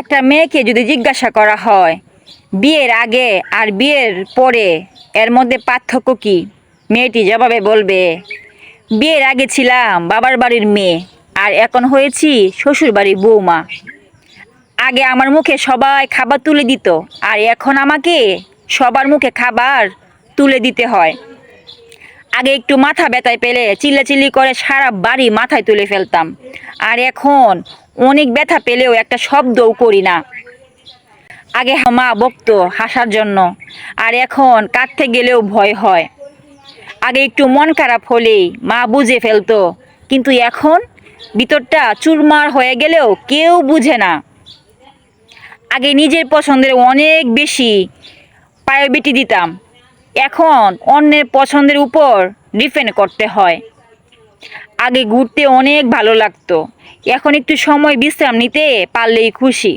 একটা মেয়েকে যদি জিজ্ঞাসা করা হয়, বিয়ের আগে আর বিয়ের পরে এর মধ্যে পার্থক্য কি? মেয়েটি জবাবে বলবে, বিয়ের আগে ছিলাম বাবার বাড়ির মেয়ে আর এখন হয়েছি শ্বশুর বাড়ির বৌমা আগে আমার মুখে সবাই খাবার তুলে দিত আর এখন আমাকে সবার মুখে খাবার তুলে দিতে হয়। আগে একটু মাথা ব্যথায় পেলে চিল্লাচিল্লি করে সারা বাড়ি মাথায় তুলে ফেলতাম। আর এখন অনেক ব্যথা পেলেও একটা শব্দও করি না। আগে মা বকতো হাসার জন্য, আর এখন কাঁদতে গেলেও ভয় হয়। আগে একটু মন খারাপ হলেই মা বুঝে ফেলতো, কিন্তু এখন ভিতরটা চুরমার হয়ে গেলেও কেউ বুঝে না। আগে নিজের পছন্দের অনেক বেশি প্রায়োরিটি দিতাম, এখন অন্যের পছন্দের উপর ডিপেন্ড করতে হয়। আগে ঘুরতে অনেক ভালো লাগতো। এখন একটু সময় বিশ্রাম নিতে পারলেই খুশি।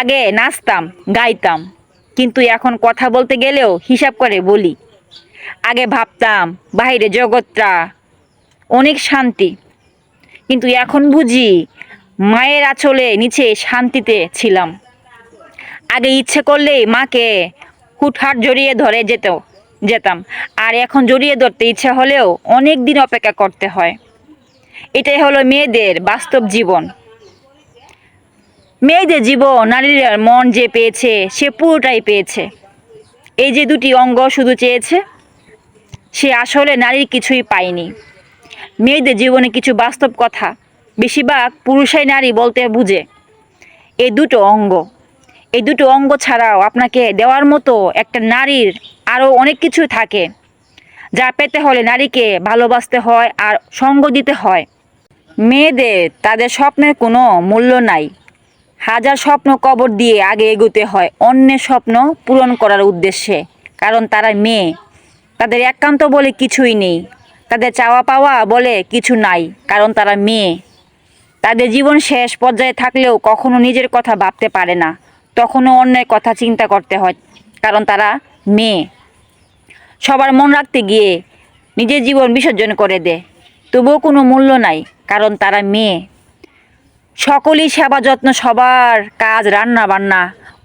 আগে নাচতাম, গাইতাম, কিন্তু এখন কথা বলতে গেলেও হিসাব করে বলি। আগে ভাবতাম বাইরে জগৎটা অনেক শান্তি। কিন্তু এখন বুঝি মায়ের আঁচলে নিচে শান্তিতে ছিলাম। আগে ইচ্ছে করলেই মাকে হুটহাট জড়িয়ে ধরে যেত। যেতাম। আর এখন জড়িয়ে ধরতে ইচ্ছা হলেও অনেক দিন অপেক্ষা করতে হয়। এটাই হলো মেয়েদের বাস্তব জীবন। মেয়েদের জীবন নারীরা মন যে পেয়েছে, সে পুরোটাই পেয়েছে। এই যে দুটি অঙ্গ শুধু চেয়েছে, সে আসলে নারীর কিছুই পায়নি। মেয়েদের জীবনে কিছু বাস্তব কথা, বেশিরভাগ পুরুষাই নারী বলতে বুঝে। এই দুটো অঙ্গ, এই দুটো অঙ্গ ছাড়াও আপনাকে দেওয়ার মতো একটা নারীর আরও অনেক কিছু থাকে যা পেতে হলে নারীকে ভালোবাসতে হয় আর সঙ্গ দিতে হয়। মেয়েদের তাদের স্বপ্নের কোনো মূল্য নাই। হাজার স্বপ্ন কবর দিয়ে আগে এগোতে হয়, অন্যের স্বপ্ন পূরণ করার উদ্দেশ্যে। কারণ তারা মেয়ে, তাদের একান্ত বলে কিছুই নেই। তাদের চাওয়া পাওয়া বলে কিছু নাই, কারণ তারা মেয়ে। তাদের জীবন শেষ পর্যায়ে থাকলেও কখনো নিজের কথা ভাবতে পারে না। তখনও অন্যের কথা চিন্তা করতে হয়, কারণ তারা মেয়ে। সবার মন রাখতে গিয়ে নিজের জীবন বিসর্জন করে দেয় তবুও কোনো মূল্য নাই, কারণ তারা মেয়ে। সকলেই সেবা যত্ন সবার কাজ রান্না বান্না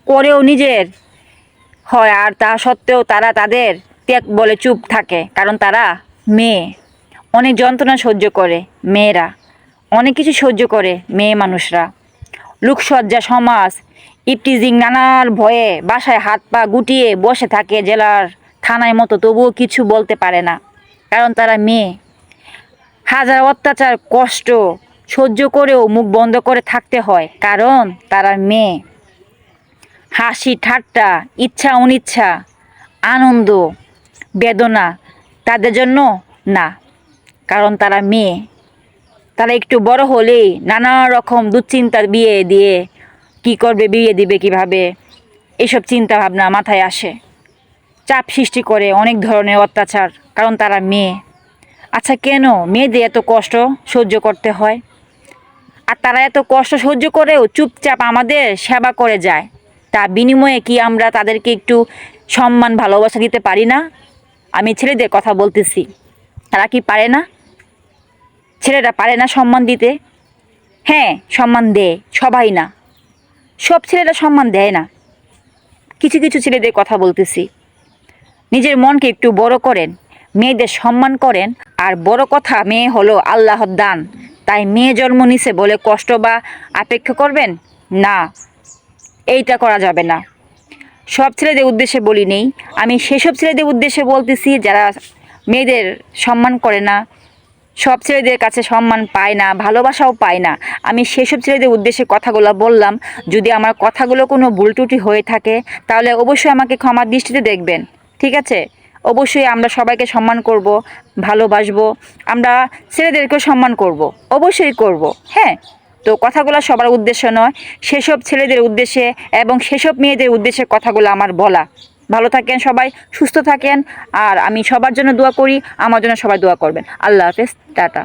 করেও নিজের হয়, আর তা সত্ত্বেও তারা তাদের ত্যাগ বলে চুপ থাকে, কারণ তারা মেয়ে। অনেক যন্ত্রণা সহ্য করে মেয়েরা, অনেক কিছু সহ্য করে মেয়ে মানুষরা। লোকসজ্জা সমাজ, ইপটিজিং নানার ভয়ে বাসায় হাত পা গুটিয়ে বসে থাকে জেলার থানায় মতো তবুও কিছু বলতে পারে না। কারণ তারা মেয়ে। হাজার অত্যাচার, কষ্ট, সহ্য করেও মুখ বন্ধ করে থাকতে হয়। কারণ তারা মেয়ে। হাসি, ঠাট্টা, ইচ্ছা, অনিচ্ছা, আনন্দ, বেদনা তাদের জন্য না। কারণ তারা মেয়ে। তারা একটু বড় হলেই নানা রকম দুশ্চিন্তার বিয়ে দিয়ে কি করবে, বিয়ে দিবে কীভাবে, এসব চিন্তা ভাবনা মাথায় আসে। চাপ সৃষ্টি করে অনেক ধরনের অত্যাচার, কারণ তারা মেয়ে। আচ্ছা কেন মেয়েদের এত কষ্ট সহ্য করতে হয়? আর তারা এত কষ্ট সহ্য করেও চুপচাপ আমাদের সেবা করে যায়। তা বিনিময়ে কি আমরা তাদেরকে একটু সম্মান, ভালোবাসা দিতে পারি না? আমি ছেলেদের কথা বলতেছি। তারা কি পারে না? ছেলেরা পারে না সম্মান দিতে? হ্যাঁ সম্মান দেয়, সবাই না। সব ছেলেরা সম্মান দেয় না। কিছু কিছু ছেলেদের কথা বলতেছি। নিজের মনকে একটু বড় করেন, মেয়েদের সম্মান করেন, আর বড় কথা, মেয়ে হলো আল্লাহর দান। তাই মেয়ে জন্ম নিছে বলে কষ্ট বা আপেক্ষা করবেন? না, এইটা করা যাবে না। সব ছেলেদের উদ্দেশ্যে বলি নেই। আমি সেসব ছেলেদের উদ্দেশ্যে বলতেছি যারা মেয়েদের সম্মান করে না, সব ছেলেদের কাছে সম্মান পায় না, ভালোবাসাও পায় না। আমি সেসব ছেলেদের উদ্দেশ্যে কথাগুলো বললাম। যদি আমার কথাগুলো কোনো ভুল ত্রুটি হয়ে থাকে, তাহলে অবশ্যই আমাকে ক্ষমার দৃষ্টিতে দেখবেন। ঠিক আছে? অবশ্যই আমরা সবাইকে সম্মান করব, ভালোবাসবো, আমরা ছেলেদেরকেও সম্মান করব, অবশ্যই করব হ্যাঁ? তো কথাগুলো সবার উদ্দেশ্য নয়, সেসব ছেলেদের উদ্দেশ্যে এবং সেসব মেয়েদের উদ্দেশ্যে কথাগুলো আমার বলা। ভালো থাকেন সবাই, সুস্থ থাকেন, আর আমি সবার জন্য দোয়া করি, আমার জন্য সবাই দোয়া করবেন। আল্লাহ হাফেজ, টাটা।